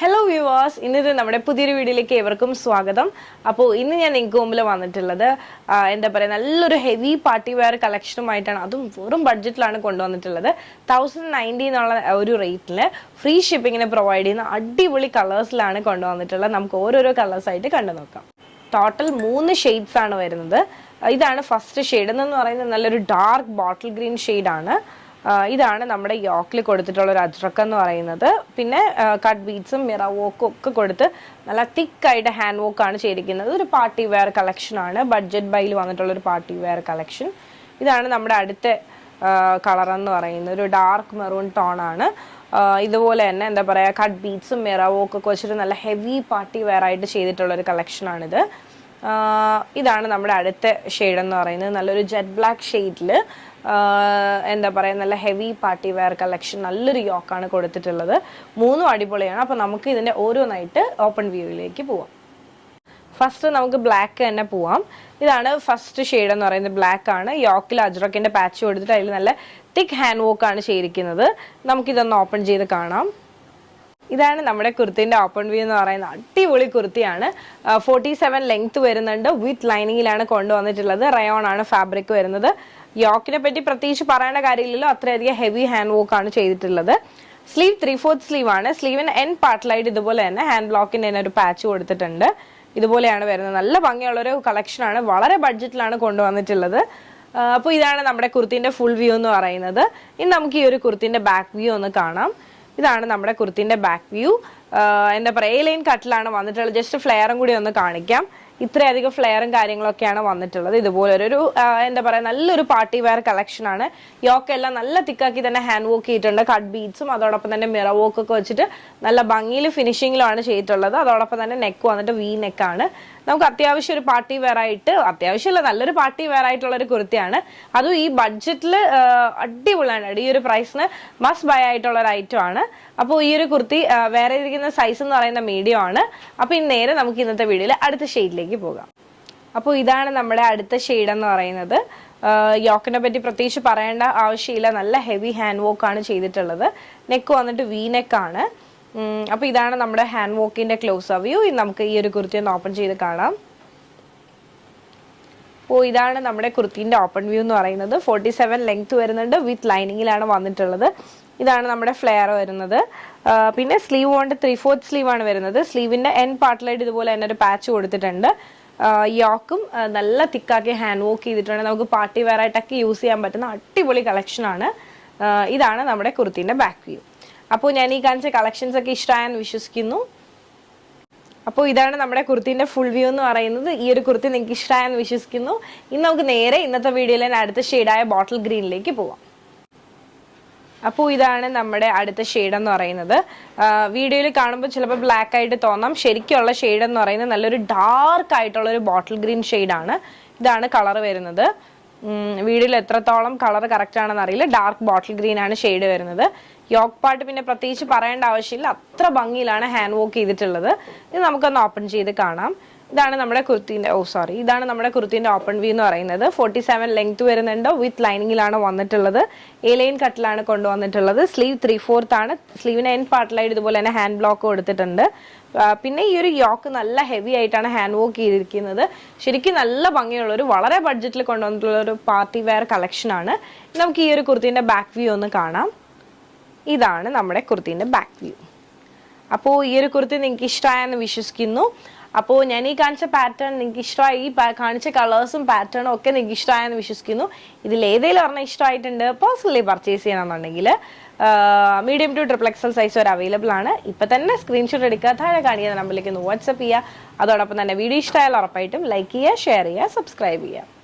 Hello viewers ഇന്നത്തെ നമ്മുടെ പുതിയൊരു വീഡിയോയിലേക്ക് ഏവർക്കും സ്വാഗതം. അപ്പോൾ ഇന്ന് ഞാൻ നിങ്ങൾക്ക് മുമ്പിൽ വന്നിട്ടുള്ളത് എന്താ പറയുക നല്ലൊരു ഹെവി പാർട്ടി വെയർ കളക്ഷനുമായിട്ടാണ് അതും വെറും ബഡ്ജറ്റിലാണ് കൊണ്ടുവന്നിട്ടുള്ളത്. തൗസൻഡ് നയന്റി എന്നുള്ള ഒരു റേറ്റിൽ ഫ്രീ ഷിപ്പിങ്ങിന് പ്രൊവൈഡ് ചെയ്യുന്ന അടിപൊളി കളേഴ്സിലാണ് കൊണ്ടുവന്നിട്ടുള്ളത്. നമുക്ക് ഓരോരോ കളേഴ്സായിട്ട് കണ്ടു നോക്കാം. ടോട്ടൽ മൂന്ന് ഷെയ്ഡ്സ് ആണ് വരുന്നത്. ഇതാണ് ഫസ്റ്റ് ഷെയ്ഡ് എന്ന് പറയുന്നത് നല്ലൊരു ഡാർക്ക് ബോട്ടിൽ ഗ്രീൻ ഷെയ്ഡാണ് ഇതാണ് നമ്മുടെ യോക്കിൽ കൊടുത്തിട്ടുള്ള ഒരു അജ്രക്ക എന്ന് പറയുന്നത്. പിന്നെ കട്ട് ബീറ്റ്സും മിറ വോക്കും ഒക്കെ കൊടുത്ത് നല്ല തിക്കായിട്ട് ഹാൻഡ് വോക്ക് ആണ് ചെയ്തിരിക്കുന്നത്. ഒരു പാർട്ടി വെയർ കളക്ഷൻ ആണ്. ബഡ്ജറ്റ് ബൈയിൽ വന്നിട്ടുള്ള ഒരു പാർട്ടി വെയർ കളക്ഷൻ ഇതാണ് നമ്മുടെ അടുത്ത കളർ എന്ന് പറയുന്നത്. ഒരു ഡാർക്ക് മെറൂൺ ടോൺ ആണ്. ഇതുപോലെ തന്നെ എന്താ പറയുക കട്ട് ബീറ്റ്സും മിറ വോക്കും ഒക്കെ വെച്ചിട്ട് നല്ല ഹെവി പാർട്ടി വെയർ ആയിട്ട് ചെയ്തിട്ടുള്ള ഒരു കളക്ഷനാണിത് ഇതാണ് നമ്മുടെ അടുത്ത ഷെയ്ഡ് എന്ന് പറയുന്നത്. നല്ലൊരു ജെറ്റ് ബ്ലാക്ക് ഷെയ്ഡിൽ എന്താ പറയുക നല്ല ഹെവി പാർട്ടി വെയർ കളക്ഷൻ നല്ലൊരു യോക്കാണ് കൊടുത്തിട്ടുള്ളത്. മൂന്നും അടിപൊളിയാണ്. അപ്പോൾ നമുക്ക് ഇതിന്റെ ഓരോന്നായിട്ട് ഓപ്പൺ വ്യൂയിലേക്ക് പോവാം. ഫസ്റ്റ് നമുക്ക് ബ്ലാക്ക് തന്നെ പോവാം. ഇതാണ് ഫസ്റ്റ് ഷെയ്ഡ് എന്ന് പറയുന്നത് ബ്ലാക്ക് ആണ്. യോക്കിൽ അജ്രക്കിന്റെ പാച്ച് കൊടുത്തിട്ട് അതിൽ നല്ല തിക്ക് ഹാൻഡ് വോക്കാണ് ചെയ്തിരിക്കുന്നത്. നമുക്കിതൊന്ന് ഓപ്പൺ ചെയ്ത് കാണാം. ഇതാണ് നമ്മുടെ കുർത്തിന്റെ ഓപ്പൺ വ്യൂ എന്ന് പറയുന്ന അടിപൊളി കുർത്തിയാണ്. ഫോർട്ടി സെവൻ ലെങ്ത് വരുന്നുണ്ട്. വിത്ത് ലൈനിങ്ങിലാണ് കൊണ്ടുവന്നിട്ടുള്ളത്. റയോൺ ആണ് ഫാബ്രിക് വരുന്നത്. യോക്കിനെ പറ്റി പ്രത്യേകിച്ച് പറയേണ്ട കാര്യമില്ലല്ലോ. അത്രയധികം ഹെവി ഹാൻഡ് വർക്ക് ആണ് ചെയ്തിട്ടുള്ളത്. സ്ലീവ് ത്രീ ഫോർത്ത് സ്ലീവ് ആണ് സ്ലീവിന് എൻ പാർട്ടിലായിട്ട് ഇതുപോലെ തന്നെ ഹാൻഡ് ബ്ലോക്കിന്റെ തന്നെ ഒരു പാച്ച് കൊടുത്തിട്ടുണ്ട്. ഇതുപോലെയാണ് വരുന്നത്. നല്ല ഭംഗിയുള്ള ഒരു കളക്ഷനാണ് വളരെ ബഡ്ജറ്റിലാണ് കൊണ്ടുവന്നിട്ടുള്ളത്. അപ്പോൾ ഇതാണ് നമ്മുടെ കുർത്തിന്റെ ഫുൾ വ്യൂ എന്ന് പറയുന്നത്. ഇനി നമുക്ക് ഈ ഒരു കുർത്തിന്റെ ബാക്ക് വ്യൂ ഒന്ന് കാണാം. ഇതാണ് നമ്മുടെ കുർത്തിന്റെ ബാക്ക് വ്യൂ എന്താ പറയുക എ ലൈൻ കട്ടിലാണ് വന്നിട്ടുള്ളത്. ജസ്റ്റ് ഫ്ലെയറും കൂടി ഒന്ന് കാണിക്കാം. ഇത്രയധികം ഫ്ലെയറും കാര്യങ്ങളൊക്കെയാണ് വന്നിട്ടുള്ളത്. ഇതുപോലെ ഒരു എന്താ പറയുക നല്ലൊരു പാർട്ടി വെയർ കളക്ഷൻ ആണ്. യോക്ക് എല്ലാം നല്ല തിക്കാക്കി തന്നെ ഹാൻഡ് വോക്ക് ചെയ്തിട്ടുണ്ട്. കട്ട് ബീറ്റ്സും അതോടൊപ്പം തന്നെ മിറ വോക്ക് ഒക്കെ വെച്ചിട്ട് നല്ല ഭംഗിയിൽ ഫിനിഷിങ്ങിലുമാണ് ചെയ്തിട്ടുള്ളത്. അതോടൊപ്പം തന്നെ നെക്ക് വന്നിട്ട് വി നെക്കാണ് നമുക്ക് അത്യാവശ്യം ഒരു പാർട്ടി വെയർ ആയിട്ട് അത്യാവശ്യമല്ല നല്ലൊരു പാർട്ടി വെയർ ആയിട്ടുള്ള ഒരു കുർത്തിയാണ്. അതും ഈ ബഡ്ജറ്റിൽ അടിപൊളിയാണ്. ഈ ഒരു പ്രൈസിന് മസ്റ്റ് ബൈ ആയിട്ടുള്ള ഒരു ഐറ്റം ആണ്. അപ്പോൾ ഈ ഒരു കുർത്തി വേറെ ഇരിക്കുന്ന സൈസ് എന്ന് പറയുന്ന മീഡിയം ആണ്. അപ്പോൾ ഇനി നേരെ നമുക്ക് ഇന്നത്തെ വീഡിയോയിൽ അടുത്ത ഷെയ്ഡിലേക്ക് പോകാം. അപ്പോൾ ഇതാണ് നമ്മുടെ അടുത്ത ഷെയ്ഡ് എന്ന് പറയുന്നത് യോക്കിനെ പറ്റി പ്രത്യേകിച്ച് പറയേണ്ട ആവശ്യമില്ല. നല്ല ഹെവി ഹാൻഡ് വർക്ക് ആണ് ചെയ്തിട്ടുള്ളത്. നെക്ക് വന്നിട്ട് വി നെക്കാണ് അപ്പോൾ ഇതാണ് നമ്മുടെ ഹാൻഡ് വോക്കിന്റെ ക്ലോസ് വ്യൂ നമുക്ക് ഈ ഒരു കുർത്തി ഒന്ന് ഓപ്പൺ ചെയ്ത് കാണാം. അപ്പോൾ ഇതാണ് നമ്മുടെ കുർത്തിന്റെ ഓപ്പൺ വ്യൂ എന്ന് പറയുന്നത്. ഫോർട്ടി സെവൻ ലെങ്ത് വരുന്നുണ്ട്. വിത്ത് ലൈനിങ്ങിലാണ് വന്നിട്ടുള്ളത്. ഇതാണ് നമ്മുടെ ഫ്ലെയർ വരുന്നത്. പിന്നെ സ്ലീവ് കൊണ്ട് ത്രീ ഫോർത്ത് സ്ലീവ് ആണ് വരുന്നത്. സ്ലീവിന്റെ എൻ പാർട്ടിലായിട്ട് ഇതുപോലെ തന്നെ ഒരു പാച്ച് കൊടുത്തിട്ടുണ്ട്. യോക്കും നല്ല തിക്കാക്കി ഹാൻഡ് വർക്ക് ചെയ്തിട്ടുണ്ട്. നമുക്ക് പാർട്ടി വെയർ ആയിട്ടൊക്കെ യൂസ് ചെയ്യാൻ പറ്റുന്ന അടിപൊളി കളക്ഷനാണ് ഇതാണ് നമ്മുടെ കുർത്തിന്റെ ബാക്ക് വ്യൂ അപ്പോൾ ഞാൻ ഈ കാണിച്ച കളക്ഷൻസ് ഒക്കെ ഇഷ്ടമായെന്ന് വിശ്വസിക്കുന്നു. അപ്പോൾ ഇതാണ് നമ്മുടെ കുർത്തിന്റെ ഫുൾ വ്യൂ എന്ന് പറയുന്നത്. ഈ ഒരു കുർത്തി നിങ്ങൾക്ക് ഇഷ്ടമായെന്ന് വിശ്വസിക്കുന്നു. ഇനി നമുക്ക് നേരെ ഇന്നത്തെ വീഡിയോയിൽ അടുത്ത ഷെയ്ഡായ ബോട്ടിൽ ഗ്രീനിലേക്ക് പോവാം. അപ്പോൾ ഇതാണ് നമ്മുടെ അടുത്ത ഷെയ്ഡ് എന്ന് പറയുന്നത് വീഡിയോയിൽ കാണുമ്പോൾ ചിലപ്പോൾ ബ്ലാക്ക് ആയിട്ട് തോന്നാം. ശരിക്കുള്ള ഷെയ്ഡ് എന്ന് പറയുന്നത് നല്ലൊരു ഡാർക്ക് ആയിട്ടുള്ള ഒരു ബോട്ടിൽ ഗ്രീൻ ഷെയ്ഡാണ്. ഇതാണ് കളർ വരുന്നത്. വീഡിയോയിൽ എത്രത്തോളം കളർ കറക്റ്റ് ആണെന്ന് അറിയില്ല. ഡാർക്ക് ബോട്ടിൽ ഗ്രീൻ ആണ് ഷെയ്ഡ് വരുന്നത്. യോക്ക് പാട്ട് പിന്നെ പ്രത്യേകിച്ച് പറയേണ്ട ആവശ്യമില്ല. അത്ര ഭംഗിയിലാണ് ഹാൻഡ് വോക്ക് ചെയ്തിട്ടുള്ളത്. ഇത് നമുക്കൊന്ന് ഓപ്പൺ ചെയ്ത് കാണാം. ഇതാണ് നമ്മുടെ കുർത്തിന്റെ ഓ സോറി ഇതാണ് നമ്മുടെ കുർത്തിന്റെ ഓപ്പൺ വ്യൂ എന്ന് പറയുന്നത്. ഫോർട്ടി സെവൻ ലെങ്ത് വരുന്നുണ്ട്. വിത്ത് ലൈനിങ്ങിലാണ് വന്നിട്ടുള്ളത്. എ ലൈൻ കട്ടിലാണ് കൊണ്ടുവന്നിട്ടുള്ളത്. സ്ലീവ് ത്രീ ഫോർത്ത് ആണ് സ്ലീവിന് എൻ പാർട്ടിലായിട്ട് ഇതുപോലെ തന്നെ ഹാൻഡ് ബ്ലോക്ക് കൊടുത്തിട്ടുണ്ട് പിന്നെ ഈ ഒരു യോക്ക് നല്ല ഹെവി ആയിട്ടാണ് ഹാൻഡ് വർക്ക് ചെയ്തിരിക്കുന്നത്. ശരിക്കും നല്ല ഭംഗിയുള്ള ഒരു വളരെ ബഡ്ജറ്റിൽ കൊണ്ടുവന്നിട്ടുള്ള ഒരു പാർട്ടി വെയർ കളക്ഷൻ ആണ്. നമുക്ക് ഈ ഒരു കുർത്തിന്റെ ബാക്ക് വ്യൂ ഒന്ന് കാണാം. ഇതാണ് നമ്മുടെ കുർത്തിന്റെ ബാക്ക് വ്യൂ അപ്പോൾ ഈ ഒരു കുർത്തി നിങ്ങൾക്ക് ഇഷ്ടമായെന്ന് വിശ്വസിക്കുന്നു. അപ്പോൾ ഞാൻ ഈ കാണിച്ച പാറ്റേൺ നിങ്ങൾക്ക് ഇഷ്ടമായി ഈ കാണിച്ച കളേഴ്സും പാറ്റേണും ഒക്കെ നിങ്ങൾക്ക് ഇഷ്ടമായെന്ന് വിശ്വസിക്കുന്നു. ഇതിൽ ഏതെങ്കിലും ഒരെണ്ണം ഇഷ്ടമായിട്ടുണ്ട് പേഴ്സണലി പർച്ചേസ് ചെയ്യണമെന്നുണ്ടെങ്കിൽ medium to triple XL size വരെ അവൈലബിൾ ആണ്. ഇപ്പം തന്നെ സ്ക്രീൻഷോട്ട് എടുക്കുക താഴെ കാണിക്കുന്ന നമ്പറിലേക്ക് ഒന്ന് വാട്സപ്പ് ചെയ്യുക. അതോടൊപ്പം തന്നെ വീഡിയോ ഇഷ്ടമായാലും ഉറപ്പായിട്ടും ലൈക്ക് ചെയ്യുക ഷെയർ ചെയ്യുക സബ്സ്ക്രൈബ് ചെയ്യുക.